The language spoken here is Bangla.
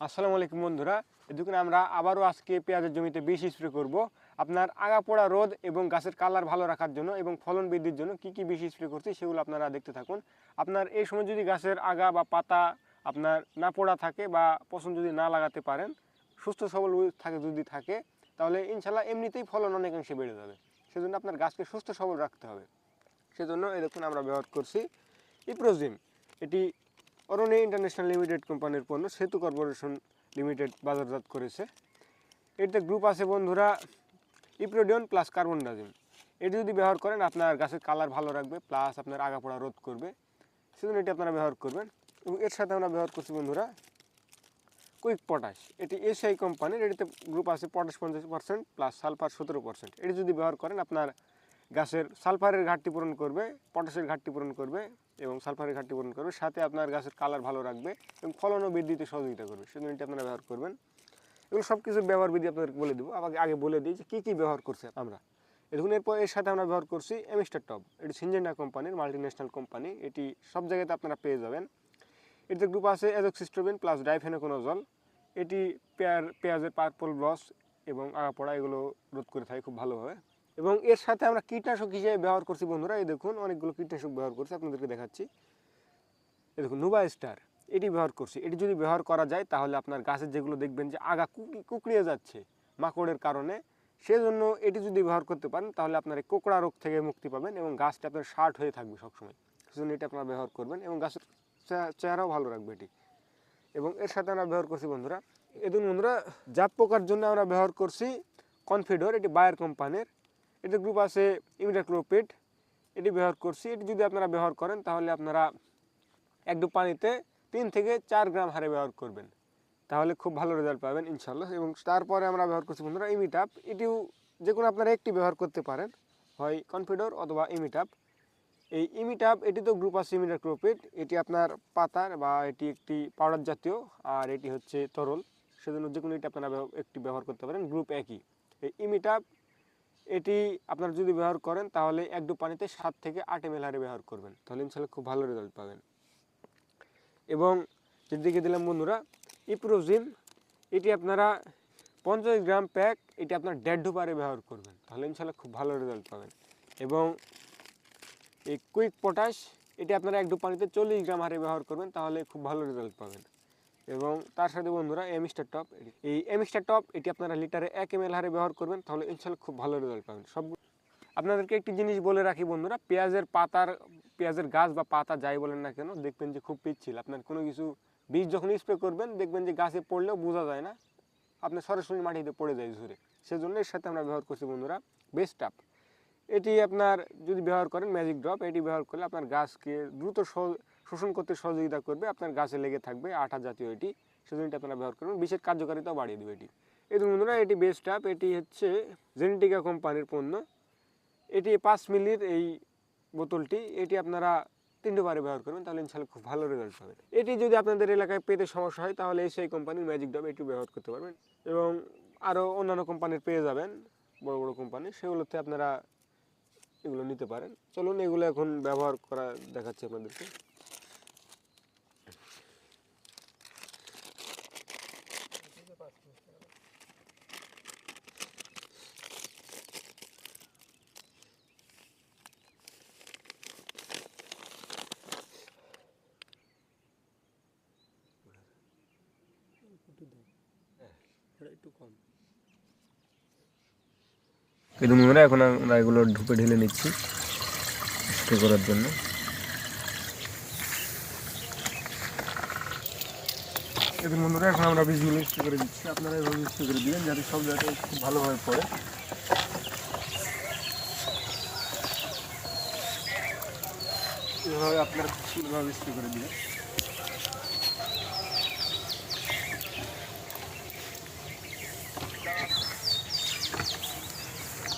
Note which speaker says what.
Speaker 1: আসসালামু আলাইকুম বন্ধুরা। দেখুন আমরা আবারও আজকে পেঁয়াজের জমিতে বিষ স্প্রে করব। আপনার আগা পোড়া রোদ এবং গাছের কালার ভালো রাখার জন্য এবং ফলন বৃদ্ধির জন্য কি কি বিষ স্প্রে করছি সেগুলো আপনারা দেখতে থাকুন। আপনার এই সময় যদি গাছের আগা বা পাতা আপনার না পোড়া থাকে বা পছন্দ যদি না লাগাতে পারেন, সুস্থ সবল থাকে যদি থাকে, তাহলে ইনশাল্লাহ এমনিতেই ফলন অনেকাংশে বেড়ে যাবে। সেজন্য আপনার গাছকে সুস্থ সবল রাখতে হবে। সেজন্য দেখুন আমরা ব্যবহার করছি ইপ্রোজিম। এটি অরণি ইন্টারন্যাশনাল লিমিটেড কোম্পানির পণ্য, সেতু কর্পোরেশন লিমিটেড বাজারজাত করেছে। এটিতে গ্রুপ আছে বন্ধুরা ইপ্রোডিয়ন প্লাস কার্বন ডাজিম এটি যদি ব্যবহার করেন, আপনার গাছের কালার ভালো রাখবে প্লাস আপনার আগাপোড়া রোধ করবে। সেজন্য এটি আপনারা ব্যবহার করবেন। এবং এর সাথে আমরা ব্যবহার করছি বন্ধুরা কুইক পটাশ এটি এসআই কোম্পানির এটিতে গ্রুপ আছে পটাশ পঞ্চাশ পার্সেন্ট প্লাস সালফার সতেরো পার্সেন্ট এটি যদি ব্যবহার করেন, আপনার গাছের সালফারের ঘাটতি পূরণ করবে পটাশের ঘাটতি পূরণ করবে। এবং সালফারের ঘাটতি পূরণ করবে। সাথে আপনার গাছের কালার ভালো রাখবে এবং ফলনও বৃদ্ধিতে সহযোগিতা করবে। সেজন্য এটি আপনারা ব্যবহার করবেন। এগুলো সব কিছুর ব্যবহার বিধি আপনাদেরকে বলে দেবো। আমাকে আগে বলে দিই যে কী কী ব্যবহার করছে আমরা। দেখুন, এরপর এর সাথে আমরা ব্যবহার করছি এমিস্টার টপ এটি সিনজেন্ডা কোম্পানির মাল্টি ন্যাশনাল কোম্পানি এটি সব জায়গাতে আপনারা পেয়ে যাবেন। এটিতে গ্রুপ আছে অ্যাজোক্সিস্ট্রোবিন প্লাস ডাইফেনোকোনোজল এটি পেয়ার, পেঁয়াজের পার্পল ব্লস এবং আগাপড়া এগুলো রোধ করে থাকে খুব ভালোভাবে। এবং এর সাথে আমরা কীটনাশক হিসেবে ব্যবহার করছি বন্ধুরা। এই দেখুন, অনেকগুলো কীটনাশক ব্যবহার করছি, আপনাদেরকে দেখাচ্ছি। এই দেখুন নুবা স্টার এটি ব্যবহার করছি। এটি যদি ব্যবহার করা যায়, তাহলে আপনার গাছের যেগুলো দেখবেন যে আগা কুকি কুকড়িয়ে যাচ্ছে মাকড়ের কারণে, সেজন্য এটি যদি ব্যবহার করতে পারেন, তাহলে আপনার এই কোকড়া রোগ থেকে মুক্তি পাবেন এবং গাছটা আপনার শার্ট হয়ে থাকবে সবসময়। সেজন্য এটি আপনারা ব্যবহার করবেন এবং গাছের চেহারাও ভালো রাখবে এটি। এবং এর সাথে আমরা ব্যবহার করছি বন্ধুরা এদিন বন্ধুরা জাপ পোকার জন্য আমরা ব্যবহার করছি কনফিডর এটি বায়ার কোম্পানির এটি গ্রুপ আছে ইমিডাক্লোপিড এটি ব্যবহার করছি। এটি যদি আপনারা ব্যবহার করেন, তাহলে আপনারা এক ডুব পানিতে তিন থেকে চার গ্রাম হারে ব্যবহার করবেন। তাহলে খুব ভালো রেজাল্ট পাবেন ইনশাল্লাহ এবং তারপরে আমরা ব্যবহার করছি বন্ধুরা ইমিটাপ এটিও যে কোনো আপনারা একটি ব্যবহার করতে পারেন, হয় কনফিডর অথবা ইমিটাপ এই ইমিটাপ এটি তো গ্রুপ আছে ইমিডাক্লোপিড এটি আপনার পাতার বা এটি একটি পাউডার জাতীয়, আর এটি হচ্ছে তরল। সেজন্য যে কোনো এটি আপনারা একটি ব্যবহার করতে পারেন গ্রুপ একই। এই ইমিটাপ এটি আপনারা যদি ব্যবহার করেন, তাহলে এক দু পানিতে সাত থেকে আট এম হারে ব্যবহার করবেন। তাহলে ইনশাল্লাহ খুব ভালো রেজাল্ট পাবেন। এবং যেদিকে দিলাম বন্ধুরা ইপ্রোজিম এটি আপনারা পঞ্চাশ গ্রাম প্যাক, এটি আপনার দেড় ডুবারে ব্যবহার করবেন। তাহলে ইনশাল্লাহ খুব ভালো রেজাল্ট পাবেন। এবং এই কুইক পটাশ, এটি আপনারা এক দু পানিতে চল্লিশ গ্রাম হারে ব্যবহার করবেন, তাহলে খুব ভালো রেজাল্ট পাবেন। এবং তার সাথে বন্ধুরা এমিস্টার টপ এই এমিস্টার টপ এটি আপনারা লিটারে এক এম হারে ব্যবহার করবেন, তাহলে ইনশাল্লাহ খুব ভালো রেজাল্ট পাবেন। সব আপনাদেরকে একটি জিনিস বলে রাখি বন্ধুরা, পেঁয়াজের পাতার, পেঁয়াজের গাছ বা পাতা যাই বলেন না কেন, দেখবেন যে খুব পিচ্ছিল। আপনার কোনো কিছু বীজ যখন স্প্রে করবেন, দেখবেন যে গাছে পড়লেও বোঝা যায় না, আপনার সরাসরি মাটিতে পড়ে যায় ঝুরে। সেজন্য এর সাথে আমরা ব্যবহার করছি বন্ধুরা বেস্ট আপ এটি আপনার যদি ব্যবহার করেন ম্যাজিক ড্রপ এটি ব্যবহার করলে আপনার গাছকে দ্রুত শোষণ করতে সহযোগিতা করবে, আপনার গাছে লেগে থাকবে আঠা জাতীয় এটি সেজন্য আপনারা ব্যবহার করবেন বিশেষ কার্যকারিতাও বাড়িয়ে দেবে এটি। এই বন্ধুরা, এটি বেস্ট আপ এটি হচ্ছে জেনেটিকা কোম্পানির পণ্য। এটি পাঁচ মিলির এই বোতলটি, এটি আপনারা তিনটে বারে ব্যবহার করবেন, তাহলে ইনশাল্লাহ খুব ভালো রেজাল্ট পাবেন। এটি যদি আপনাদের এলাকায় পেতে সমস্যা হয়, তাহলে সেই কোম্পানির ম্যাজিক ডব এটি ব্যবহার করতে পারবেন এবং আরও অন্যান্য কোম্পানির পেয়ে যাবেন, বড় বড় কোম্পানি, সেগুলোতে আপনারা এগুলো নিতে পারেন। চলুন, এগুলো এখন ব্যবহার করা দেখাচ্ছি আপনাদেরকে। একটু কম। কিন্তু মনে এখন আমরা এগুলো ঢুকে ঢেলে নিচ্ছি স্প্রে করার জন্য। এদের বন্ধুরা এখন আমরা বীজগুলো স্প্রে করে দিচ্ছি। আপনারা এভাবে স্প্রে করে দিবেন যাতে সব জায়গায় খুব ভালোভাবে পড়ে। এভাবে আপনারা সুন্দরভাবে স্প্রে করে দিবেন।